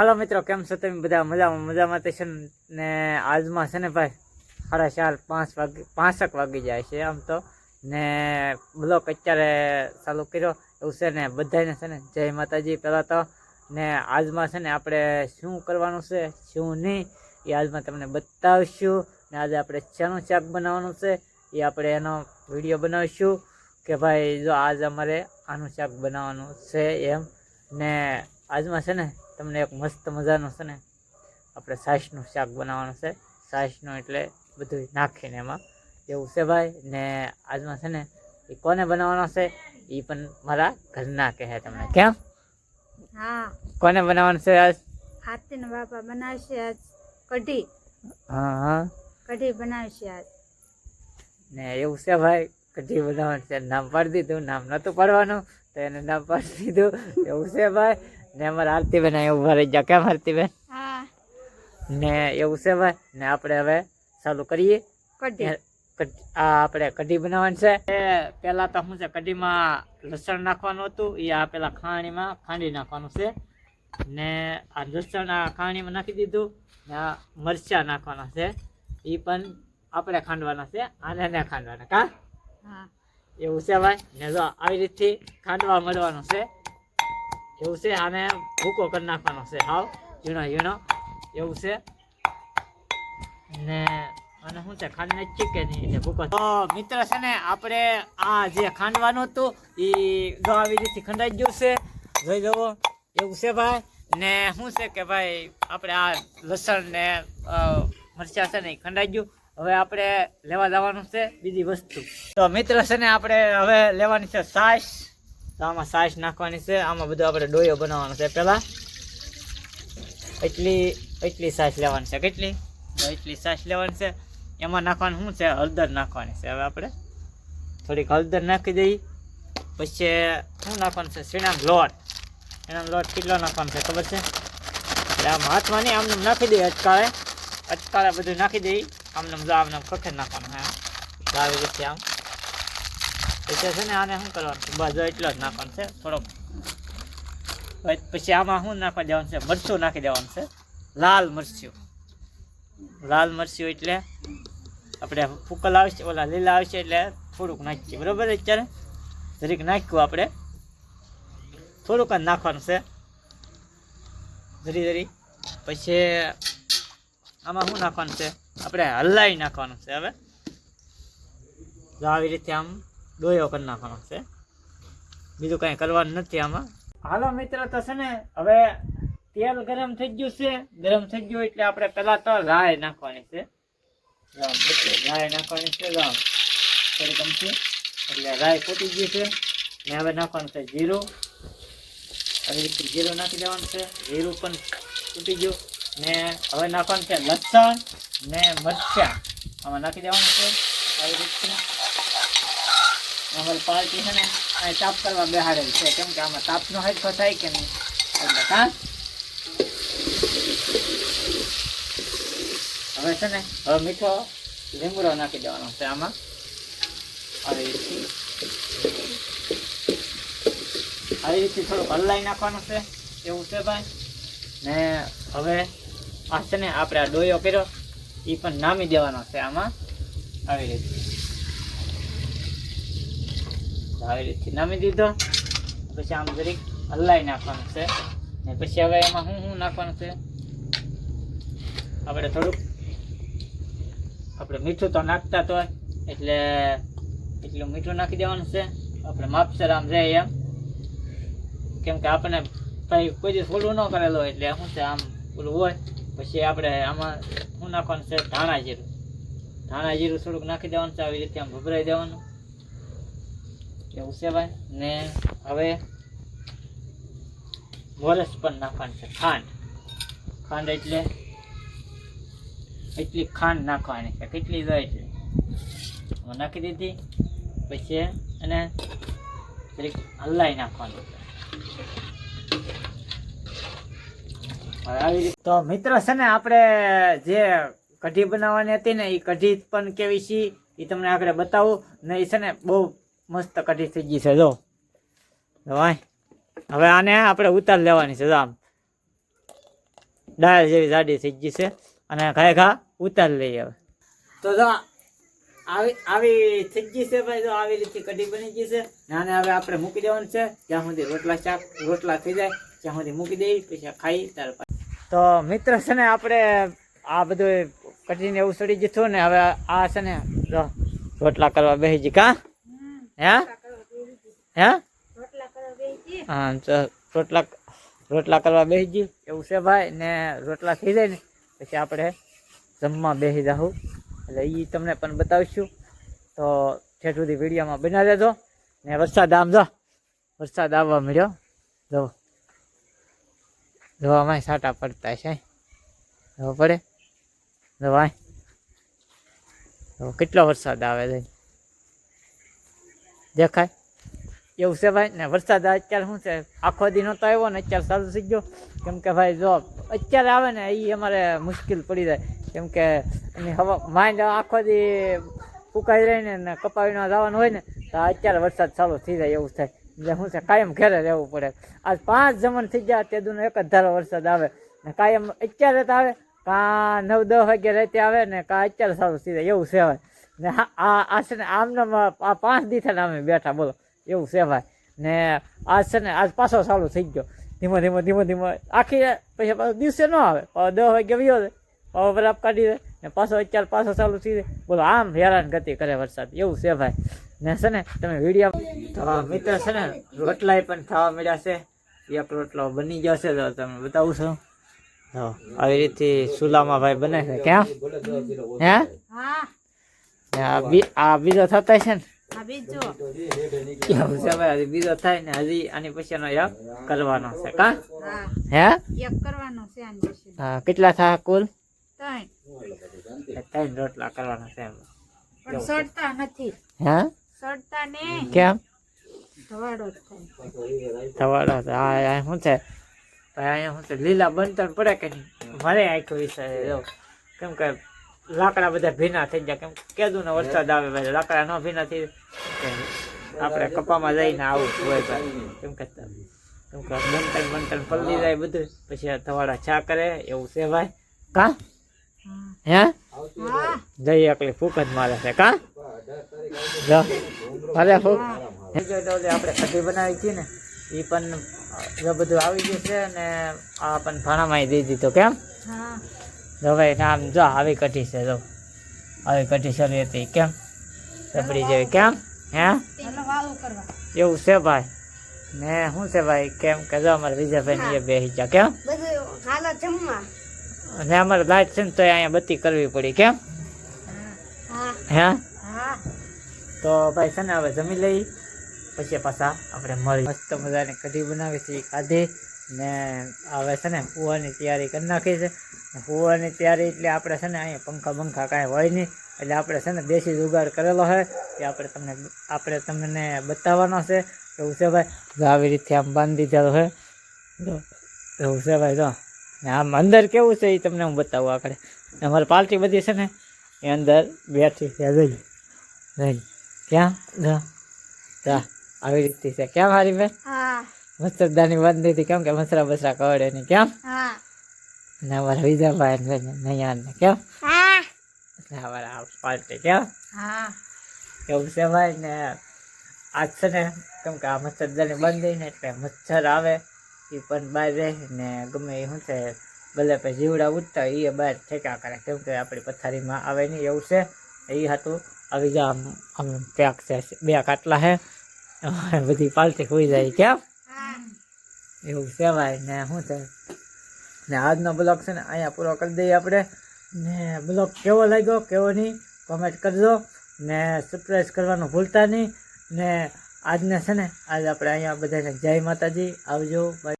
હાલો મિત્રો, કેમ છો તમે? બધા મજામાં? મજામાં તો છે ને આજમાં છે ને ભાઈ, સાડા ચાર, પાંચ વાગે, પાંચક વાગી જાય છે આમ તો. ને બ્લોક અત્યારે ચાલુ કર્યો. એવું છે ને બધાને છે ને, જય માતાજી પહેલાં તો. ને આજમાં છે ને, આપણે શું કરવાનું છે, શું નહીં, એ આજમાં તમને બતાવીશું. ને આજે આપણે ચાનું શાક બનાવવાનું છે, એ આપણે એનો વીડિયો બનાવીશું. કે ભાઈ, જો આજ અમારે આનું શાક બનાવવાનું છે એમ. ને આજમાં છે ને તમને એક મસ્ત મજાનું છે ને આપણે છાશનું શાક બનાવવાનું છે. છાશનું એટલે બધું નાખીને એમાં. એવું છે ભાઈ. ને આજમાં છે ને એ કોને બનાવવાનો છે? એ પણ મારા ઘરના કહે તમને. કેમ? હા. કોને બનાવવાનું છે આજ? હાથીનો બાપા બનાવશે આજ કઢી. હા હા. કઢી બનાવશે આજ. ને એવું છે ભાઈ. કઢી બનાવવાનું છે. નામ પાડી દીધું. નામ નહોતું પાડવાનું. તો એને નામ પાડી દીધું. એવું છે ભાઈ. ને અમારે આરતીબેન અહીંયા ઊભા રહી ગયા. કેમ આરતીબેન? ને એવું છે ભાઈ ને આપણે હવે ચાલુ કરીએ. કઢી. આ આપણે કઢી બનાવવાની છે. એ પેલા તો શું છે કઢીમાં લસણ નાખવાનું હતું. એ આ પેલા ખાણીમાં ખાંડી નાખવાનું છે. ને આ લસણ આ ખાણીમાં નાખી દીધું. ને આ મરચાં નાખવાના છે. એ પણ આપણે ખાંડવાના છે. આને ને ખાંડવાના કા? હા. એવું છે ભાઈ. ને જો આવી રીતથી ખાંડવા મળવાનું છે. એવું છે, આને ભૂકો કરી નાખવાનો છે. હાવ ઝીણો ઝીણો એવું છે. ને અને શું છે ખાંડ નાખી કે નહીં ભૂકો. તો મિત્ર છે ને, આપણે આ જે ખાંડવાનું હતું એ આવી રીતે ખંડાઈ ગયું છે. જોઈ જવો એવું છે ભાઈ. ને શું છે કે ભાઈ, આપણે આ લસણ ને મરચા છે ને એ ખંડાઈ ગયું. હવે આપણે લેવા જવાનું છે બીજી વસ્તુ. તો મિત્ર છે ને, આપણે હવે લેવાની છે છાશ તો આમાં સાસ નાખવાની છે, આમાં બધું આપણે ડોયો બનાવવાનો છે. પહેલાં એટલી એટલી સાસ લેવાની છે. કેટલી? એટલી સાસ લેવાની છે. એમાં નાખવાનું શું છે? હળદર નાખવાની છે. હવે આપણે થોડીક હળદર નાખી દઈએ. પછી શું નાખવાનું છે? સીણાનો લોટ. એનો લોટ કેટલો નાખવાનો છે ખબર છે? એટલે આમ હાથમાં નહીં, આમને આમ નાખી દઈએ અટકાળે. અટકાળે બધું નાખી દઈએ. આમને આમને ખખેર નાખવાનું, હા. આવી રીતે આમ. પછી છે ને આને શું કરવાનું? બાજુ એટલો જ નાખવાનું છે, થોડોક. પછી- આમાં શું નાખવા દેવાનું છે? મરચું નાખી દેવાનું છે. લાલ મરચું. લાલ મરચું એટલે આપણે ફૂકલ આવશે ઓલા લીલા આવશે એટલે થોડુંક નાખીએ. બરોબર અત્યારે? જરીક નાખ્યું આપણે. થોડુંક જ નાખવાનું છે. ધરી ધરી પછી આમાં શું નાખવાનું છે? આપણે હલાવી નાખવાનું છે હવે. આવી રીતે આમ ડોયો કરી નાખવાનો છે. બીજું કાંઈ કરવાનું નથી આમાં. હાલો મિત્ર, તો છે ને, હવે તેલ ગરમ થઈ ગયું છે. ગરમ થઈ ગયું એટલે આપણે પહેલાં તો રાય નાખવાની છે. રાય નાખવાની છે, રામ. થોડી છે એટલે રાય ફૂટી ગઈ છે. ને હવે નાખવાનું છે જીરું. આવી રીતે જીરું નાખી દેવાનું છે. જીરું પણ ફૂટી ગયું. ને હવે નાખવાનું છે લસણ ને મરચાં. આમાં નાખી દેવાનું છે. આવી રીતે. અમારી પાર્ટી છે ને અહીં તાપ કરવા બેહાડેલ છે. કેમ કે આમાં તાપનો હરખો થાય કે નહીં? એટલે હા? હવે છે ને, હવે મીઠો લીમડો નાખી દેવાનો છે આમાં. આવી રીતે આવી રીતે થોડુંક હલાઈ નાખવાનું છે. એવું છે ભાઈ? ને હવે આ છે ને, આપણે આ ડોયો કર્યો એ પણ નામી દેવાનો છે આમાં. આવી રીતે આવી રીતથી નામી દીધો. પછી આમ જરીક હલાઈ નાખવાનું છે. ને પછી હવે એમાં શું શું નાખવાનું છે? આપણે થોડુંક આપણે મીઠું તો નાખતા તો એટલે એટલું મીઠું નાખી દેવાનું છે. આપણે માપસર આમ રહે એમ. કેમ કે આપણે ભાઈ કોઈ દિવસ ઓલું ન કરેલું એટલે શું છે, આમ ઓલું હોય. પછી આપણે આમાં શું નાખવાનું છે? ધાણા જીરું. ધાણા જીરું થોડુંક નાખી દેવાનું છે, આવી રીતે આમ ભભરાઈ દેવાનું. એવું છે ભાઈ ને હવે વરસ પણ નાખવાનું છે, ખાંડ. ખાંડ એટલે એટલી ખાંડ નાખવાની છે, કેટલી જોઈએ હું નાખી દીધી, પછી અને હલાઈ નાખવાનું છે. તો મિત્ર છે ને, આપણે જે કઢી બનાવવાની હતી ને એ કઢી પણ કેવી છે એ તમને આગળ બતાવું. ને એ છે ને બહુ મસ્ત કઢી થઈ ગઈ છે જો. જો ભાઈ હવે આને આપણે ઉતાર લેવાની છે જો આમ. ડાળ જેવી જાડી થઈ ગઈ છે અને ઘાય ઘા ઉતારી લઈએ હવે. તો જો આવી આવી થઈ ગઈ છે ભાઈ જો આવી રીતે કઢી બની ગઈ છે. આને હવે આપણે મૂકી દેવાનું છે. જ્યાં સુધી રોટલા ચાક રોટલા થઈ જાય ત્યાં સુધી મૂકી દઈ પછી ખાઈ ત્યાર તો મિત્ર છે ને આપણે આ બધું કઢીને એવું સડી જતું ને હવે આ છે ને જો રોટલા કરવા બેસી ગઈ કા? હે? હે? હા તો રોટલા રોટલા કરવા બેસી જઈએ એવું છે ભાઈ ને રોટલા થઈ જાય ને પછી આપણે જમવા બેસી જાઉં એટલે એ તમને પણ બતાવીશું. તો છેટ સુધી વિડીયોમાં બના દેજો ને વરસાદ આમ જો વરસાદ આવવા મળ્યો. જો જોવામાં સાટા પડતા છે. જો પડે. જવાય કેટલો વરસાદ આવે છે. દેખાય? એવું છે ભાઈ? ને વરસાદ અત્યારે શું છે? આખો દી નહોતો આવ્યો ને અત્યારે ચાલુ થઈ ગયો. કેમ કે ભાઈ જો, અત્યારે આવે ને એ અમારે મુશ્કેલ પડી જાય. કેમ કે એની હવા માઇન્ડ આખો દી ફૂંકાઈ રહીને ને કપાવીને જવાનું હોય ને, તો અત્યારે વરસાદ ચાલુ થઈ જાય એવું થાય. એટલે શું છે, કાયમ ઘેરે રહેવું પડે. આજ પાંચ જમણ થઈ ગયા, તે દૂનો એક જ ધારો વરસાદ આવે. ને કાયમ અત્યારે તો આવે, કાં નવ દસ વાગ્યા રાતે આવે ને કાં અત્યારે સારું થઈ જાય. એવું છે ભાઈ ને હા આ આ છે ને આમને આ પાંચ દી થઈને અમે બેઠા બોલો. એવું છે ભાઈ. ને આજ છે ને આજ પાછો ચાલુ થઈ ગયો. ધીમો ધીમો ધીમો ધીમો. આખી પછી પાછો દિવસે ન આવે. દસ વાગે વયો છે પાછો બરાબર કાઢી દે. ને પાછો અત્યારે પાછો ચાલુ થઈ જાય. બોલો આમ હેરાન ગતિ કરે વરસાદ. એવું છે ભાઈ. ને છે ને તમે વીડિયો તો મિત્ર છે ને રોટલાય પણ થવા મળ્યા છે. એક રોટલો બની જશે તો તમે બતાવું છો. આવી રીતે ચૂલામાં ભાઈ બને છે. ક્યાં? હે? હા. આ બી- આ બીજો થતા છે ને? આ છે ભાઈ હજી બીજો થાય ને હજી આની પછી એનો યક કરવાનો છે કા? હા. હે? એક કરવાનો છે આની પછી હા, કેટલા થાય કુલ? ત્રણ. ત્રણ રોટલા કરવાના છે. પણ સડતા નથી. હે? સડતા ને કેમ? ધવાડો આ આ શું છે? ભાઈ અહીંયા શું છે? લીલા બનતર પડે કે નહીં? મારે આખો વિષય કેમ કે લાકડા બધા ભીના થઈ જાય કેમ કેદું ને વરસાદ આવે ભાઈ લાકડા ન ભીના થઈ આપણે કપામાં જઈને આવું હોય ભાઈ. કેમ કે કેમ કે બનતર બનતર પલળી જાય બધું. પછી આ થવાડા છા કરે એવું છે ભાઈ. કા? હે. હા? જઈ એકલી ફૂક જ મારે છે. કા? અરે ફૂક. આપણે કઢી બનાવી હતી ને એ પણ જો બધું આવી ગયું છે ને આ પણ ભાણામાં દઈ દીધો. કેમ? હા. જો નામ જો આવી કઢી છે જો. આવી કઢી શરૂ હતી કેમ? રબડી જેવી કેમ? હે? એવું છે ભાઈ? ને શું છે ભાઈ? કેમ કે જો અમારે વિજયભાઈ એ બે હિચા કેમ? અને અમારે લાઈટ છે ને તો અહીંયા બત્તી કરવી પડી કેમ? હે. તો ભાઈ છે ને હવે જમી લઈ. પછી પાછા આપણે મળી. મસ્ત મજાની કઢી બનાવી છે ખાધી. ને હવે છે ને હુવાની તૈયારી કરી નાખી છે. ને ત્યારે એટલે આપણે છે ને અહીંયા પંખા બંખા કાંઈ હોય નહીં. એટલે આપણે છે ને દેશી જુગાડ કરેલો છે. એ આપણે તમને આપણે તમને બતાવવાનો છે. એવું છે ભાઈ? આવી રીતે આમ બાંધી દીધેલો છે. જો એવું છે ભાઈ જો. ને આમ અંદર કેવું છે એ તમને હું બતાવું આગળ. અમારી પાર્ટી બધી છે ને એ અંદર બેઠી છે. જોઈ જોઈ ક્યાં? જો. જા. આવી રીતે છે. કેમ હારી બેન? મસ્તરદાની મચ્છરદાની બાંધી હતી કેમ કે મસરા બસરા કવડે નહીં. કેમ? હા. ને અમારા વિજાભાઈ ને નૈયાન ને કેમ? હા. ને અમારા આ પાર્ટી કેમ? હા. એવું છે ભાઈ ને આજ છે ને કેમ કે આ મચ્છરદાની બંધ ને એટલે મચ્છર આવે એ પણ બહાર રહે ને ગમે એ શું છે ભલે પે જીવડા ઉઠતા એ બહાર ઠેકા કરે કેમ કે આપણી પથારીમાં આવે નહીં એવું છે. એ હતું. આવી જા આમ આમ પેક છે બે કાટલા છે બધી પાલટી હોઈ જાય કેમ? એવું છે ભાઈ ને શું છે? ને આજનો બ્લોગ છે ને અહીંયા પૂરો કરી દઈએ આપણે. ને બ્લોગ કેવો લાગ્યો, કેવો નહીં કોમેન્ટ કરજો. ને સરપ્રાઈઝ કરવાનું ભૂલતા નહીં. ને આજને છે ને, આજ આપણે અહીંયા બધાને જય માતાજી. આવજો બાય